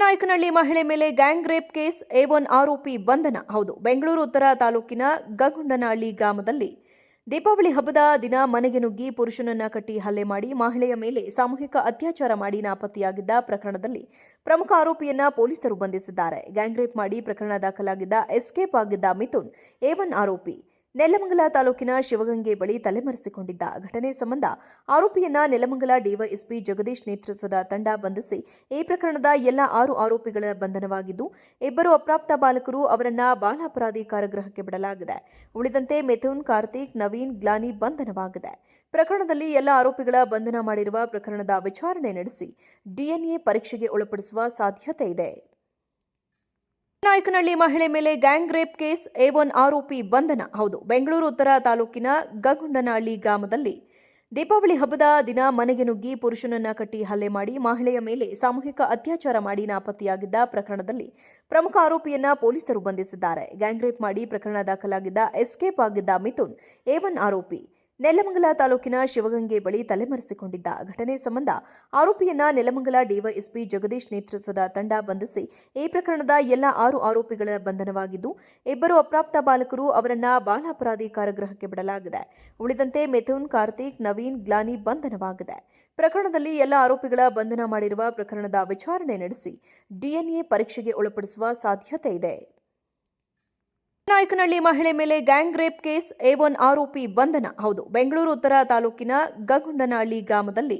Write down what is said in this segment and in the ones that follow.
ನಾಯಕನಹಳ್ಳಿ ಮಹಿಳೆ ಮೇಲೆ gang rape case, A one ಆರೋಪಿ ಬಂಧನ. ಹೌದು, ಬೆಂಗಳೂರು ಉತ್ತರ ತಾಲೂಕಿನ ಗಗುಂಡನಹಳ್ಳಿ ಗ್ರಾಮದಲ್ಲಿ ದೀಪಾವಳಿ ಹಬ್ಬದ ದಿನ ಮನೆಗೆ ನುಗ್ಗಿ ಪುರುಷನನ್ನ ಕಟ್ಟಿ ಹಲ್ಲೆ ಮಾಡಿ ಮಹಿಳೆಯ ಮೇಲೆ ಸಾಮೂಹಿಕ ಅತ್ಯಾಚಾರ ಮಾಡಿ ನಾಪತ್ತೆಯಾಗಿದ್ದ ಪ್ರಕರಣದಲ್ಲಿ ಪ್ರಮುಖ ಆರೋಪಿಯನ್ನ ಪೊಲೀಸರು ಬಂಧಿಸಿದ್ದಾರೆ. ಗ್ಯಾಂಗ್ ರೇಪ್ ಮಾಡಿ ಪ್ರಕರಣ ದಾಖಲಾಗಿದ್ದ, ಎಸ್ಕೇಪ್ ಆಗಿದ್ದ ಮಿಥುನ್, ಎ ಒನ್ ಆರೋಪಿ. ನೆಲಮಂಗಲ ತಾಲೂಕಿನ ಶಿವಗಂಗೆ ಬಳಿ ತಲೆಮರೆಸಿಕೊಂಡಿದ್ದ ಘಟನೆ ಸಂಬಂಧ ಆರೋಪಿಯನ್ನ ನೆಲಮಂಗಲ ಡಿವೈಎಸ್ಪಿ ಜಗದೀಶ್ ನೇತೃತ್ವದ ತಂಡ ಬಂಧಿಸಿ ಈ ಪ್ರಕರಣದ ಎಲ್ಲ ಆರು ಆರೋಪಿಗಳ ಬಂಧನವಾಗಿದ್ದು, ಇಬ್ಬರು ಅಪ್ರಾಪ್ತ ಬಾಲಕರು ಅವರನ್ನ ಬಾಲಾಪರಾಧಿ ಕಾರಾಗೃಹಕ್ಕೆ ಬಿಡಲಾಗಿದೆ. ಉಳಿದಂತೆ ಮಿಥುನ್, ಕಾರ್ತಿಕ್, ನವೀನ್, ಗ್ಲಾನಿ ಬಂಧನವಾಗಿದೆ. ಪ್ರಕರಣದಲ್ಲಿ ಎಲ್ಲ ಆರೋಪಿಗಳ ಬಂಧನ ಮಾಡಿರುವ ಪ್ರಕರಣದ ವಿಚಾರಣೆ ನಡೆಸಿ ಡಿಎನ್ಎ ಪರೀಕ್ಷೆಗೆ ಒಳಪಡಿಸುವ ಸಾಧ್ಯತೆ ಇದೆ. ನಾಯಕನಹಳ್ಳಿ ಮಹಿಳೆ ಮೇಲೆ gang rape case, A one ಆರೋಪಿ ಬಂಧನ. ಹೌದು, ಬೆಂಗಳೂರು ಉತ್ತರ ತಾಲೂಕಿನ ಗಗುಂಡನಹಳ್ಳಿ ಗ್ರಾಮದಲ್ಲಿ ದೀಪಾವಳಿ ಹಬ್ಬದ ದಿನ ಮನೆಗೆ ನುಗ್ಗಿ ಪುರುಷನನ್ನ ಕಟ್ಟಿ ಹಲ್ಲೆ ಮಾಡಿ ಮಹಿಳೆಯ ಮೇಲೆ ಸಾಮೂಹಿಕ ಅತ್ಯಾಚಾರ ಮಾಡಿ ನಾಪತ್ತೆಯಾಗಿದ್ದ ಪ್ರಕರಣದಲ್ಲಿ ಪ್ರಮುಖ ಆರೋಪಿಯನ್ನ ಪೊಲೀಸರು ಬಂಧಿಸಿದ್ದಾರೆ. ಗ್ಯಾಂಗ್ ರೇಪ್ ಮಾಡಿ ಪ್ರಕರಣ ದಾಖಲಾಗಿದ್ದ ಎಸ್ಕೇಪ್ ಆಗಿದ್ದ ಮಿಥುನ್, ಎ ಒನ್ ಆರೋಪಿ. ನೆಲಮಂಗಲ ತಾಲೂಕಿನ ಶಿವಗಂಗೆ ಬಳಿ ತಲೆಮರೆಸಿಕೊಂಡಿದ್ದ ಘಟನೆ ಸಂಬಂಧ ಆರೋಪಿಯನ್ನ ನೆಲಮಂಗಲ ಡಿವೈಎಸ್ಪಿ ಜಗದೀಶ್ ನೇತೃತ್ವದ ತಂಡ ಬಂಧಿಸಿ ಈ ಪ್ರಕರಣದ ಎಲ್ಲ ಆರು ಆರೋಪಿಗಳ ಬಂಧನವಾಗಿದ್ದು, ಇಬ್ಬರು ಅಪ್ರಾಪ್ತ ಬಾಲಕರು ಅವರನ್ನ ಬಾಲಾಪರಾಧಿ ಕಾರಾಗೃಹಕ್ಕೆ ಬಿಡಲಾಗಿದೆ. ಉಳಿದಂತೆ ಮಿಥುನ್, ಕಾರ್ತಿಕ್, ನವೀನ್, ಗ್ಲಾನಿ ಬಂಧನವಾಗಿದೆ. ಪ್ರಕರಣದಲ್ಲಿ ಎಲ್ಲ ಆರೋಪಿಗಳ ಬಂಧನ ಮಾಡಿರುವ ಪ್ರಕರಣದ ವಿಚಾರಣೆ ನಡೆಸಿ ಡಿಎನ್ಎ ಪರೀಕ್ಷೆಗೆ ಒಳಪಡಿಸುವ ಸಾಧ್ಯತೆ ಇದೆ. ನಾಯಕನಹಳ್ಳಿ ಮಹಿಳೆ ಮೇಲೆ gang rape case, A one ಆರೋಪಿ ಬಂಧನ. ಹೌದು, ಬೆಂಗಳೂರು ಉತ್ತರ ತಾಲೂಕಿನ ಗಗುಂಡನಹಳ್ಳಿ ಗ್ರಾಮದಲ್ಲಿ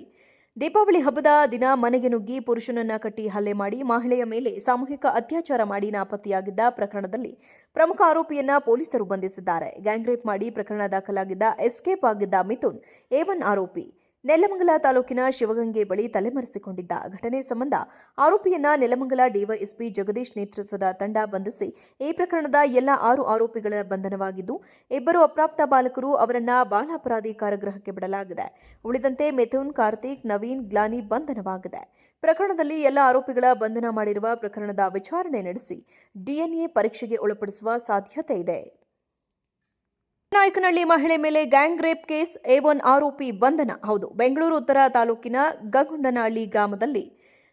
ದೀಪಾವಳಿ ಹಬ್ಬದ ದಿನ ಮನೆಗೆ ನುಗ್ಗಿ ಪುರುಷನನ್ನ ಕಟ್ಟಿ ಹಲ್ಲೆ ಮಾಡಿ ಮಹಿಳೆಯ ಮೇಲೆ ಸಾಮೂಹಿಕ ಅತ್ಯಾಚಾರ ಮಾಡಿ ನಾಪತ್ತೆಯಾಗಿದ್ದ ಪ್ರಕರಣದಲ್ಲಿ ಪ್ರಮುಖ ಆರೋಪಿಯನ್ನ ಪೊಲೀಸರು ಬಂಧಿಸಿದ್ದಾರೆ. ಗ್ಯಾಂಗ್ ರೇಪ್ ಮಾಡಿ ಪ್ರಕರಣ ದಾಖಲಾಗಿದ್ದ, ಎಸ್ಕೇಪ್ ಆಗಿದ್ದ ಮಿಥುನ್, ಎ ಒನ್ ಆರೋಪಿ. ನೆಲಮಂಗಲ ತಾಲೂಕಿನ ಶಿವಗಂಗೆ ಬಳಿ ತಲೆಮರೆಸಿಕೊಂಡಿದ್ದ ಘಟನೆ ಸಂಬಂಧ ಆರೋಪಿಯನ್ನ ನೆಲಮಂಗಲ ಡಿವೈಎಸ್ಪಿ ಜಗದೀಶ್ ನೇತೃತ್ವದ ತಂಡ ಬಂಧಿಸಿ ಈ ಪ್ರಕರಣದ ಎಲ್ಲ ಆರು ಆರೋಪಿಗಳ ಬಂಧನವಾಗಿದ್ದು, ಇಬ್ಬರು ಅಪ್ರಾಪ್ತ ಬಾಲಕರು ಅವರನ್ನ ಬಾಲಾಪರಾಧಿ ಕಾರಾಗೃಹಕ್ಕೆ ಬಿಡಲಾಗಿದೆ. ಉಳಿದಂತೆ ಮಿಥುನ್, ಕಾರ್ತಿಕ್, ನವೀನ್, ಗ್ಲಾನಿ ಬಂಧನವಾಗಿದೆ. ಪ್ರಕರಣದಲ್ಲಿ ಎಲ್ಲ ಆರೋಪಿಗಳ ಬಂಧನ ಮಾಡಿರುವ ಪ್ರಕರಣದ ವಿಚಾರಣೆ ನಡೆಸಿ ಡಿಎನ್ಎ ಪರೀಕ್ಷೆಗೆ ಒಳಪಡಿಸುವ ಸಾಧ್ಯತೆ ಇದೆ. ನಾಯಕನಹಳ್ಳಿ ಮಹಿಳೆ ಮೇಲೆ gang rape case, A one ಆರೋಪಿ ಬಂಧನ. ಹೌದು, ಬೆಂಗಳೂರು ಉತ್ತರ ತಾಲೂಕಿನ ಗಗುಂಡನಹಳ್ಳಿ ಗ್ರಾಮದಲ್ಲಿ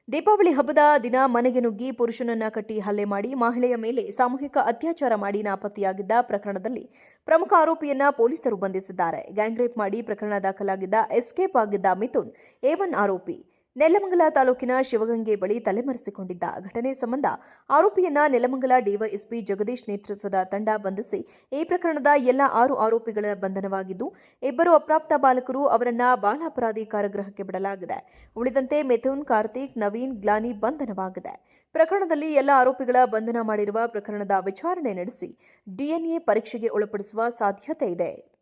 ದೀಪಾವಳಿ ಹಬ್ಬದ ದಿನ ಮನೆಗೆ ನುಗ್ಗಿ ಪುರುಷನನ್ನ ಕಟ್ಟಿ ಹಲ್ಲೆ ಮಾಡಿ ಮಹಿಳೆಯ ಮೇಲೆ ಸಾಮೂಹಿಕ ಅತ್ಯಾಚಾರ ಮಾಡಿ ನಾಪತ್ತೆಯಾಗಿದ್ದ ಪ್ರಕರಣದಲ್ಲಿ ಪ್ರಮುಖ ಆರೋಪಿಯನ್ನ ಪೊಲೀಸರು ಬಂಧಿಸಿದ್ದಾರೆ. ಗ್ಯಾಂಗ್ ರೇಪ್ ಮಾಡಿ ಪ್ರಕರಣ ದಾಖಲಾಗಿದ್ದ ಎಸ್ಕೇಪ್ ಆಗಿದ್ದ ಮಿಥುನ್, ಎ ಒನ್ ಆರೋಪಿ. ನೆಲಮಂಗಲ ತಾಲೂಕಿನ ಶಿವಗಂಗೆ ಬಳಿ ತಲೆಮರೆಸಿಕೊಂಡಿದ್ದ ಘಟನೆ ಸಂಬಂಧ ಆರೋಪಿಯನ್ನ ನೆಲಮಂಗಲ ಡಿವೈಎಸ್ಪಿ ಜಗದೀಶ್ ನೇತೃತ್ವದ ತಂಡ ಬಂಧಿಸಿ ಈ ಪ್ರಕರಣದ ಎಲ್ಲ ಆರು ಆರೋಪಿಗಳ ಬಂಧನವಾಗಿದ್ದು, ಇಬ್ಬರು ಅಪ್ರಾಪ್ತ ಬಾಲಕರು ಅವರನ್ನ ಬಾಲಾಪರಾಧಿ ಕಾರಾಗೃಹಕ್ಕೆ ಬಿಡಲಾಗಿದೆ. ಉಳಿದಂತೆ ಮಿಥುನ್, ಕಾರ್ತಿಕ್, ನವೀನ್, ಗ್ಲಾನಿ ಬಂಧನವಾಗಿದೆ. ಪ್ರಕರಣದಲ್ಲಿ ಎಲ್ಲ ಆರೋಪಿಗಳ ಬಂಧನ ಮಾಡಿರುವ ಪ್ರಕರಣದ ವಿಚಾರಣೆ ನಡೆಸಿ ಡಿಎನ್ಎ ಪರೀಕ್ಷೆಗೆ ಒಳಪಡಿಸುವ ಸಾಧ್ಯತೆ ಇದೆ.